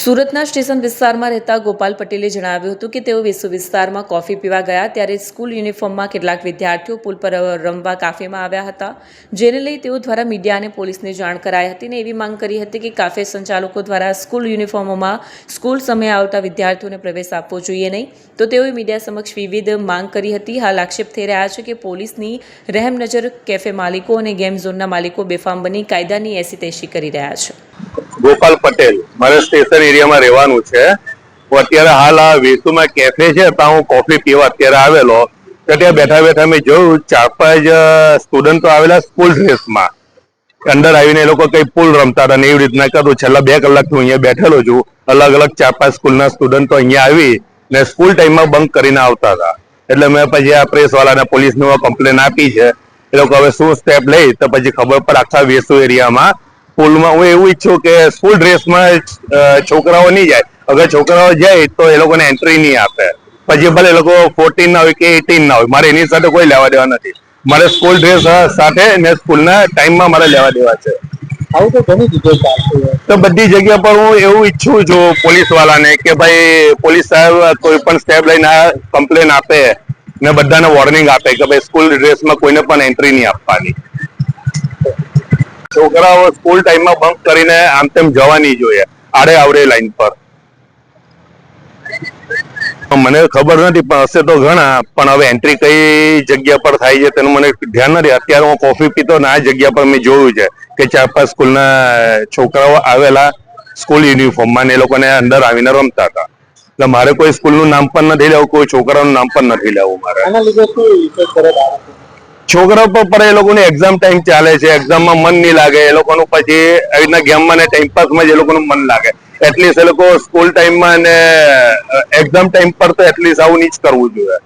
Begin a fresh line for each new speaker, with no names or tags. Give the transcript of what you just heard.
સુરતના સ્ટેશન વિસ્તારમાં રહેતા ગોપાલ પટેલે જણાવ્યું હતું કે તેઓ વિશ્વ વિસ્તારમાં કોફી પીવા ગયા ત્યારે સ્કૂલ યુનિફોર્મમાં કેટલાક વિદ્યાર્થીઓ પુલ પર રમવા કાફેમાં આવ્યા હતા, જેને લઈ તેઓ દ્વારા મીડિયા અને પોલીસને જાણ કરાઈ હતી અને એવી માંગ કરી હતી કે કાફે સંચાલકો દ્વારા સ્કૂલ યુનિફોર્મોમાં સ્કૂલ સમયે આવતા વિદ્યાર્થીઓને પ્રવેશ આપવો જોઈએ નહીં. તો તેઓએ મીડિયા સમક્ષ વિવિધ માંગ કરી હતી. હાલ આક્ષેપ થઈ રહ્યા છે કે પોલીસની રહેમ નજર કેફે માલિકો અને ગેમ ઝોનના માલિકો બેફામ બની કાયદાની એસી તેસી કરી રહ્યા છે.
ગોપાલ પટેલ. મારે સ્ટેશન એરિયામાં રહેવાનું છે. હું અત્યારે હાલ આ વેસુમાં કેફે છે, ત્યાં હું કોફી પીવા અત્યારે આવેલો. ત્યાં બેઠા બેઠા મેં જોયું, ચાર પાંચ સ્ટુડન્ટો આવેલા સ્કૂલ ડ્રેસમાં અંદર આવીને એ લોકો કઈ પુલ રમતા હતા ને એવી રીતના કરું છેલ્લા બે કલાકથી હું અહીંયા બેઠેલો છું. અલગ અલગ ચાર પાંચ સ્કૂલના સ્ટુડન્ટો અહીંયા આવી ને સ્કૂલ ટાઈમમાં બંક કરીને આવતા હતા. એટલે મેં પછી આ પ્રેસ વાળાને પોલીસને કમ્પ્લેન આપી છે. એ લોકો હવે શું સ્ટેપ લે તો પછી ખબર પડે આખા વેસુ એરિયામાં સ્કૂલમાં હું એવું ઈચ્છું કે સ્કૂલ ડ્રેસમાં છોકરાઓ નહીં જાય. અગર છોકરાઓ જાય તો એ લોકોને એન્ટ્રી નહીં આપે. પછી ભલે એ લોકો ફોર્ટીન ના હોય કે એટીન ના હોય મારે એની સાથે કોઈ લેવા દેવા નથી. મારે સ્કૂલ ડ્રેસ સાથે ને સ્કૂલના ટાઈમમાં મારે લેવા દેવા છે.
આવું તો ઘણી જગ્યાએ
તો બધી જગ્યા પર હું એવું ઈચ્છું છું પોલીસ વાળાને કે ભાઈ પોલીસ સાહેબ કોઈ પણ સ્ટેપ લઈને કમ્પ્લેન આપે ને બધાને વોર્નિંગ આપે કે ભાઈ સ્કૂલ ડ્રેસમાં કોઈને પણ એન્ટ્રી નહીં આપવાની. છોકરાઓ સ્કૂલ ટાઈમમાં બંક કરીને આમ તેમ જવાની જોઈએ, આડે આવડે લાઈન પર. મને ખબર નથી, પણ હશે તો ઘણા, પણ હવે એન્ટ્રી કઈ જગ્યા પર થાય છે તેનું મને ધ્યાન નથી. અત્યારે હું કોફી પીતો ને આ જગ્યા પર મેં જોયું છે કે ચાર પાંચ સ્કૂલના છોકરાઓ આવેલા સ્કૂલ યુનિફોર્મમાં ને એ લોકોને અંદર આવીને રમતા હતા. એટલે મારે કોઈ સ્કૂલનું નામ પણ નથી લેવું, કોઈ છોકરાનું નામ પણ નથી લેવું મારે.
આના લીધે શું ઇફેક્ટ કરે બાળકો
છોકરાઓ પર પણ એ લોકોની એક્ઝામ ટાઈમ ચાલે છે એક્ઝામમાં મન નહીં લાગે, એ લોકોનું પછી આવી રીતના ગેમમાં ને ટાઈમ પાસમાં જ એ લોકોનું મન લાગે. એટલીસ્ટ એ લોકો સ્કૂલ ટાઈમમાં ને એક્ઝામ ટાઈમ પર તો એટલીસ્ટ આવું નહીં જ કરવું જોઈએ.